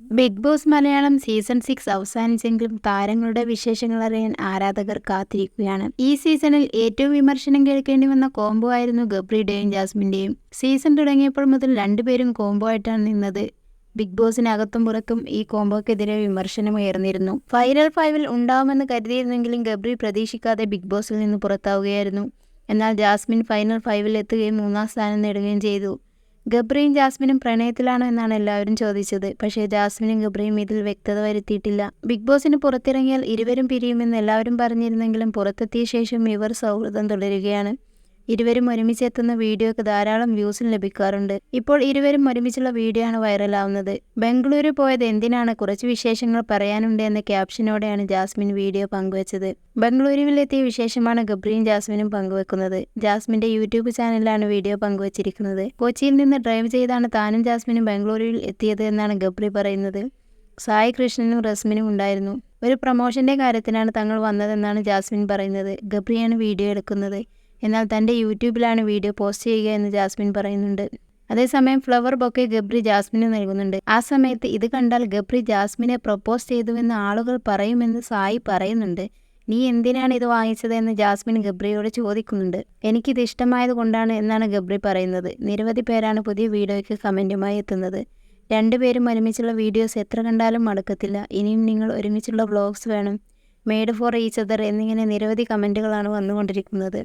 Bigg Boss Malayalam season six അവസാനിച്ചെങ്കിലും താരങ്ങളുടെ വിശേഷങ്ങൾ അറിയാൻ ആരാധകർ കാത്തിരിക്കുകയാണ്. ഈ സീസണിൽ ഏറ്റവും വിമർശനം കേൾക്കേണ്ടി വന്ന കോംബോ ആയിരുന്നു ഗബ്രിയുടെയും ജാസ്മിന്റെയും സീസൺ തുടങ്ങിയപ്പോൾ മുതൽ രണ്ടുപേരും കോംബോ ആയിട്ടാണ് നിന്നത്. ബിഗ് ബോസിനകത്തും പുറത്തും ഈ കോംബോക്കെതിരെ വിമർശനം ഉയർന്നിരുന്നു. ഫൈനൽ ഫൈവിൽ ഉണ്ടാവുമെന്ന് കരുതിയിരുന്നെങ്കിലും ഗബ്രി പ്രതീക്ഷിക്കാതെ ബിഗ് ബോസിൽ നിന്ന് പുറത്താവുകയായിരുന്നു. എന്നാൽ ജാസ്മിൻ ഫൈനൽ ഫൈവിൽ എത്തുകയും മൂന്നാം സ്ഥാനം നേടുകയും ചെയ്തു. ഗബ്രിയും ജാസ്മിനും പ്രണയത്തിലാണോ എന്നാണ് എല്ലാവരും ചോദിച്ചത്. പക്ഷേ ജാസ്മിനും ഗബ്രിയും ഇതിൽ വ്യക്തത വരുത്തിയിട്ടില്ല. ബിഗ് ബോസിന് പുറത്തിറങ്ങിയാൽ ഇരുവരും പിരിയുമെന്ന് എല്ലാവരും പറഞ്ഞിരുന്നെങ്കിലും പുറത്തെത്തിയ ശേഷം ഇവർ സൗഹൃദം തുടരുകയാണ്. ഇരുവരും ഒരുമിച്ച് എത്തുന്ന വീഡിയോക്ക് ധാരാളം വ്യൂസും ലഭിക്കാറുണ്ട്. ഇപ്പോൾ ഇരുവരും ഒരുമിച്ചുള്ള വീഡിയോ ആണ് വൈറലാവുന്നത്. ബംഗളൂരു പോയത് എന്തിനാണ്? കുറച്ച് വിശേഷങ്ങൾ പറയാനുണ്ട് എന്ന ക്യാപ്ഷനോടെയാണ് ജാസ്മിൻ വീഡിയോ പങ്കുവച്ചത്. ബംഗളൂരുവിലെത്തിയ വിശേഷമാണ് ഗബ്രിയും ജാസ്മിനും പങ്കുവെക്കുന്നത്. ജാസ്മിന്റെ യൂട്യൂബ് ചാനലിലാണ് വീഡിയോ പങ്കുവച്ചിരിക്കുന്നത്. കൊച്ചിയിൽ നിന്ന് ഡ്രൈവ് ചെയ്താണ് താനും ജാസ്മിനും ബംഗളൂരുവിൽ എത്തിയത് എന്നാണ് ഗബ്രി പറയുന്നത്. സായി കൃഷ്ണനും റസ്മിനും ഉണ്ടായിരുന്നു. ഒരു പ്രൊമോഷന്റെ കാര്യത്തിനാണ് തങ്ങൾ വന്നതെന്നാണ് ജാസ്മിൻ പറയുന്നത്. ഗബ്രിയാണ് വീഡിയോ എടുക്കുന്നത്. എന്നാൽ തന്റെ യൂട്യൂബിലാണ് വീഡിയോ പോസ്റ്റ് ചെയ്യുക എന്ന് ജാസ്മിൻ പറയുന്നുണ്ട്. അതേസമയം ഫ്ലവർ ബൊക്കെ ഗബ്രി ജാസ്മിന് നൽകുന്നുണ്ട്. ആ സമയത്ത് ഇത് കണ്ടാൽ ഗബ്രി ജാസ്മിനെ പ്രപ്പോസ് ചെയ്തുവെന്ന് ആളുകൾ പറയുമെന്ന് സായി പറയുന്നുണ്ട്. നീ എന്തിനാണ് ഇത് വാങ്ങിച്ചത്? എന്ന് ജാസ്മിൻ ഗബ്രിയോട് ചോദിക്കുന്നുണ്ട്. എനിക്കിത് ഇഷ്ടമായത് കൊണ്ടാണ് എന്നാണ് ഗബ്രി പറയുന്നത്. നിരവധി പേരാണ് പുതിയ വീഡിയോയ്ക്ക് കമന്റുമായി എത്തുന്നത്. രണ്ടുപേരും ഒരുമിച്ചുള്ള വീഡിയോസ് എത്ര കണ്ടാലും മടുക്കത്തില്ല. ഇനിയും നിങ്ങൾ ഒരുമിച്ചുള്ള വ്ളോഗ്സ് വേണം. മെയ്ഡ് ഫോർ ഈച്ച് അതർ എന്നിങ്ങനെ നിരവധി കമന്റുകളാണ് വന്നുകൊണ്ടിരിക്കുന്നത്.